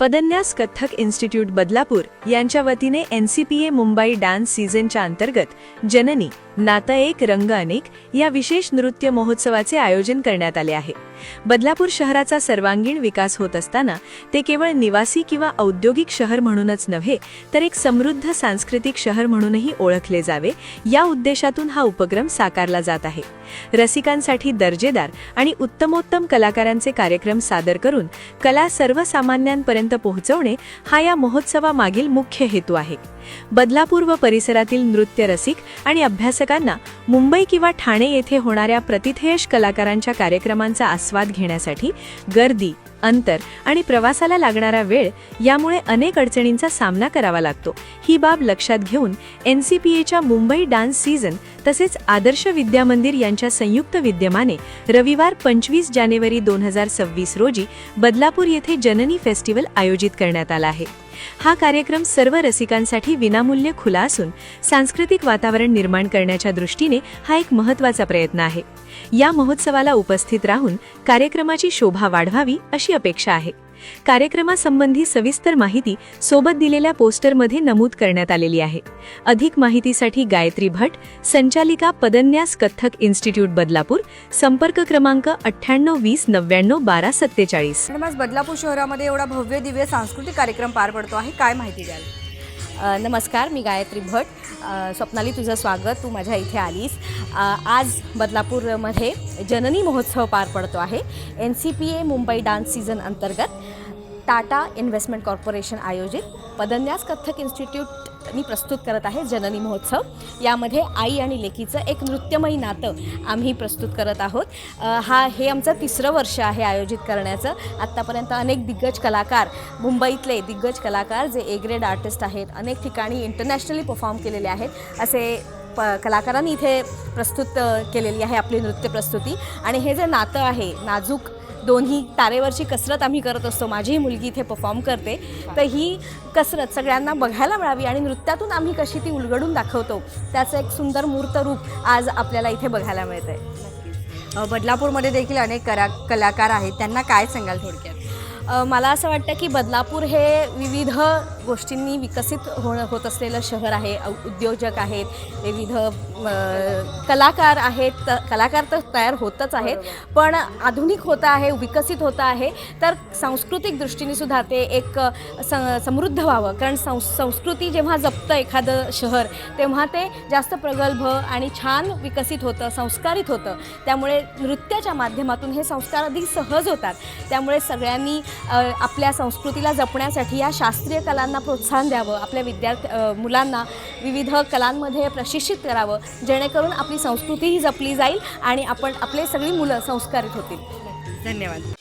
पदन्यास Kathak institute Badlapur यांच्या वतीने N C P A Mumbai dance सीझनच्या अंतर्गत जननी नाता एक रंग अनेक या विशेष नृत्य महोत्सवाचे आयोजन करण्यात आले आहे. बदलापूर शहराचा सर्वांगीण विकास होत असताना ते केवळ निवासी किंवा औद्योगिक शहर म्हणूनच नव्हे तर एक समृद्ध सांस्कृतिक शहर म्हणूनही ओळखले जावे या उद्देशातून हा उपक्रम साकारला जात आहे. रसिकांसाठी दर्जेदार आणि उत्तमोत्तम कलाकारांचे कार्यक्रम सादर करून कला सर्वसामान्यांपर्यंत पोहोचवणे हा या महोत्सवामागील मुख्य हेतू आहे. बदलापूर व परिसरातील नृत्य रसिक आणि अभ्यासकांना मुंबई किंवा ठाणे येथे होणाऱ्या प्रतिथेयश कलाकारांच्या कार्यक्रमांचा आस्वाद घेण्यासाठी गर्दी अंतर आणि प्रवासाला लागणारा वेळ यामुळे अनेक अडचणींचा सामना करावा लागतो. ही बाब लक्षात घेऊन एन सी पी एच्या मुंबई डान्स सीझन तसेच आदर्श विद्या मंदिर यांच्या संयुक्त विद्यमाने रविवार पंचवीस जानेवारी दोन हजार सव्वीस रोजी बदलापूर येथे जननी फेस्टिवल आयोजित करण्यात आला आहे. हा कार्यक्रम सर्व रसिकांसाठी विनामूल्य खुला असून सांस्कृतिक वातावरण निर्माण करण्याच्या दृष्टीने हा एक महत्त्वाचा प्रयत्न आहे. या महोत्सवाला उपस्थित राहून कार्यक्रमाची शोभा वाढवावी अशी अपेक्षा आहे. कार्यक्रमासंबंधी सविस्तर माहिती सोबत दिलेल्या पोस्टरमध्ये नमूद करण्यात आलेली आहे. अधिक माहितीसाठी गायत्री भट संचालिका पदन्यास कथ्थक इन्स्टिट्यूट बदलापूर संपर्क क्रमांक अठ्ठ्याण्णव वीस नव्याण्णव बारा सत्तेचाळीस. बदलापूर शहरामध्ये एवढा भव्य दिव्य सांस्कृतिक कार्यक्रम पार पडतो आहे. काय माहिती द्याल? नमस्कार मी गायत्री भट. स्वप्नाली तुझं स्वागत. तू माझ्या इथे आलीस. आज बदलापूरमध्ये जननी महोत्सव पार पडतो आहे. N C P A Mumbai dance season अंतर्गत. टाटा इन्व्हेस्टमेंट कॉर्पोरेशन आयोजित पदन्यास कथ्थक इन्स्टिट्यूटनी प्रस्तुत करत आहे जननी महोत्सव. यामध्ये आई आणि लेकीचं एक नृत्यमयी नातं आम्ही प्रस्तुत करत आहोत. हा हे आमचं तिसरं वर्ष आहे आयोजित करण्याचं. आत्तापर्यंत अनेक दिग्गज कलाकार मुंबईतले दिग्गज कलाकार जे ए ग्रेड आर्टिस्ट आहेत अनेक ठिकाणी इंटरनॅशनली परफॉर्म केलेले आहेत असे प कलाकारांनी इथे प्रस्तुत केलेली आहे आपली नृत्य प्रस्तुती. आणि हे जे नातं आहे नाजूक दोन्ही तारेवरची कसरत आम्ही करत असतो. माझीही मुलगी इथे परफॉर्म करते. तर ही कसरत सगळ्यांना बघायला मिळावी आणि नृत्यातून आम्ही कशी ती उलगडून दाखवतो त्याचं एक सुंदर मूर्त रूप आज आपल्याला इथे बघायला मिळतं आहे बदलापूरमध्ये देखील अनेक करा कलाकार आहेत. त्यांना काय सांगाल थोडक्यात? मला असं वाटतं की बदलापूर हे विविध गोष्टींनी विकसित होणं होत असलेलं शहर आहे उद्योजक आहेत विविध कलाकार आहेत कलाकार तर तयार होतच आहेत पण आधुनिक होतं आहे विकसित होतं आहे तर सांस्कृतिक दृष्टीने सुद्धा ते एक स समृद्ध व्हावं. कारण संस संस्कृती जेव्हा जपतं एखादं शहर तेव्हा ते जास्त प्रगल्भ आणि छान विकसित होतं संस्कारित होतं. त्यामुळे नृत्याच्या माध्यमातून हे संस्कार अधिक सहज होतात. त्यामुळे सगळ्यांनी आपल्या संस्कृतीला जपण्यासाठी या शास्त्रीय कलांना प्रोत्साहन द्यावं आपल्या विद्यार्थी मुलांना विविध कलांमध्ये प्रशिक्षित करावं जेणेकरून आपली संस्कृतीही जपली जाईल आणि आपण आपले सगळी मुलं संस्कारित होतील. धन्यवाद.